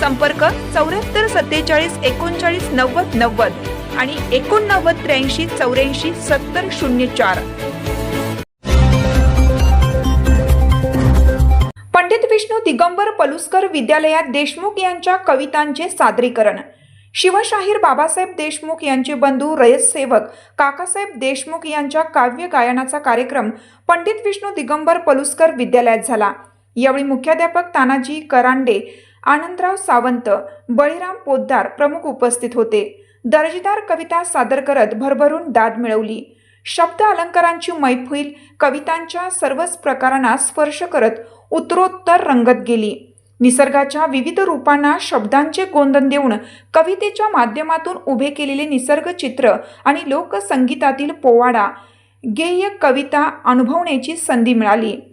संपर्क चौऱ्याहत्तर सत्तेचाळीस एकोणचाळीस नव्वद नव्वद आणि एकोणनव्वद त्र्याऐंशी चौऱ्याऐंशी सत्तर शून्य चार. पंडित विष्णू दिगंबर पलुसकर विद्यालयात देशमुख यांच्या कवितांचे सादरीकरण. शिवशाहीर बाबासाहेब देशमुख यांचे बंधू रयत सेवक काकासाहेब देशमुख यांच्या काव्य गायनाचा कार्यक्रम पंडित विष्णू दिगंबर पलुसकर विद्यालयात झाला. यावेळी मुख्याध्यापक तानाजी करांडे आनंदराव सावंत बळीराम पोद्दार प्रमुख उपस्थित होते. दर्जेदार कविता सादर करत भरभरून दाद मिळवली. शब्द अलंकारांची मैफिल कवितांच्या सर्वच प्रकारांना स्पर्श करत उत्तरोत्तर रंगत गेली. निसर्गाच्या विविध रूपांना शब्दांचे गोंधन देऊन कवितेच्या माध्यमातून उभे केलेले निसर्ग चित्र आणि लोकसंगीतातील पोवाडा गेय कविता अनुभवण्याची संधी मिळाली.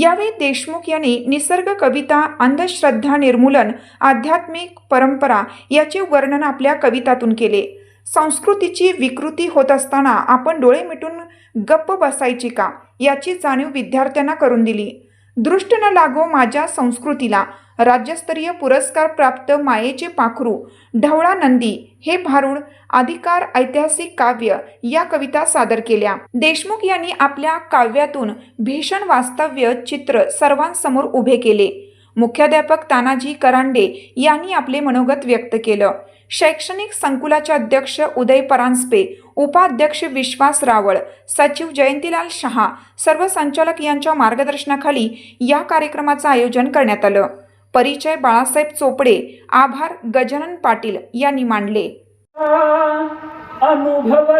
यावेळी देशमुख यांनी निसर्ग कविता अंधश्रद्धा निर्मूलन आध्यात्मिक परंपरा याचे वर्णन आपल्या कवितातून केले. संस्कृतीची विकृती होत असताना आपण डोळे मिटून गप्प बसायची का? याची जाणीव विद्यार्थ्यांना करून दिली. दृष्ट न लागो माझ्या संस्कृतीला. राज्यस्तरीय पुरस्कार प्राप्त मायेचे पाखरू ढवळा नंदी हे भारूड अधिकार ऐतिहासिक काव्य या कविता सादर केल्या. देशमुख यांनी आपल्या काव्यातून भीषण वास्तव्य चित्र सर्वांसमोर उभे केले. मुख्याध्यापक तानाजी करांडे यांनी आपले मनोगत व्यक्त केलं. शैक्षणिक संकुलाचे अध्यक्ष उदय परांजपे उपाध्यक्ष विश्वास रावळ सचिव जयंतीलाल शहा सर्व संचालक यांच्या मार्गदर्शनाखाली या कार्यक्रमाचं आयोजन करण्यात आलं. परिचय बाळासाहेब चोपडे आभार गजानन पाटील यांनी मांडले. अनुभव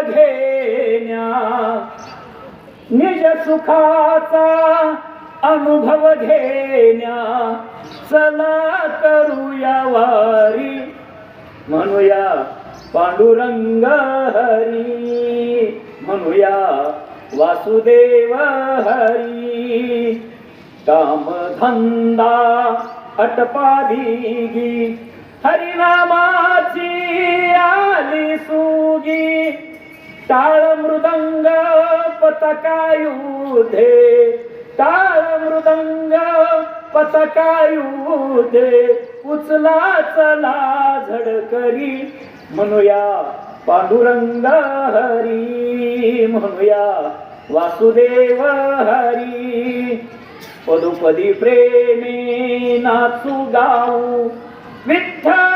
निज सुखाचा अनुभव घेण्या चला करूया वारी. म्हणूया पांडुरंग हरी म्हणूया वासुदेव हरी. काम धंदा अटपादिगी हरिनामाची आली सुगी. टाळ मृदंग पतकायुधे टाळ मृदंग पतकायुधे उचला चला झडकरी. म्हणूया पांडुरंग हरी म्हणूया वासुदेव हरी. पदुपदी प्रेमी नाचू गाऊ विठ्ठल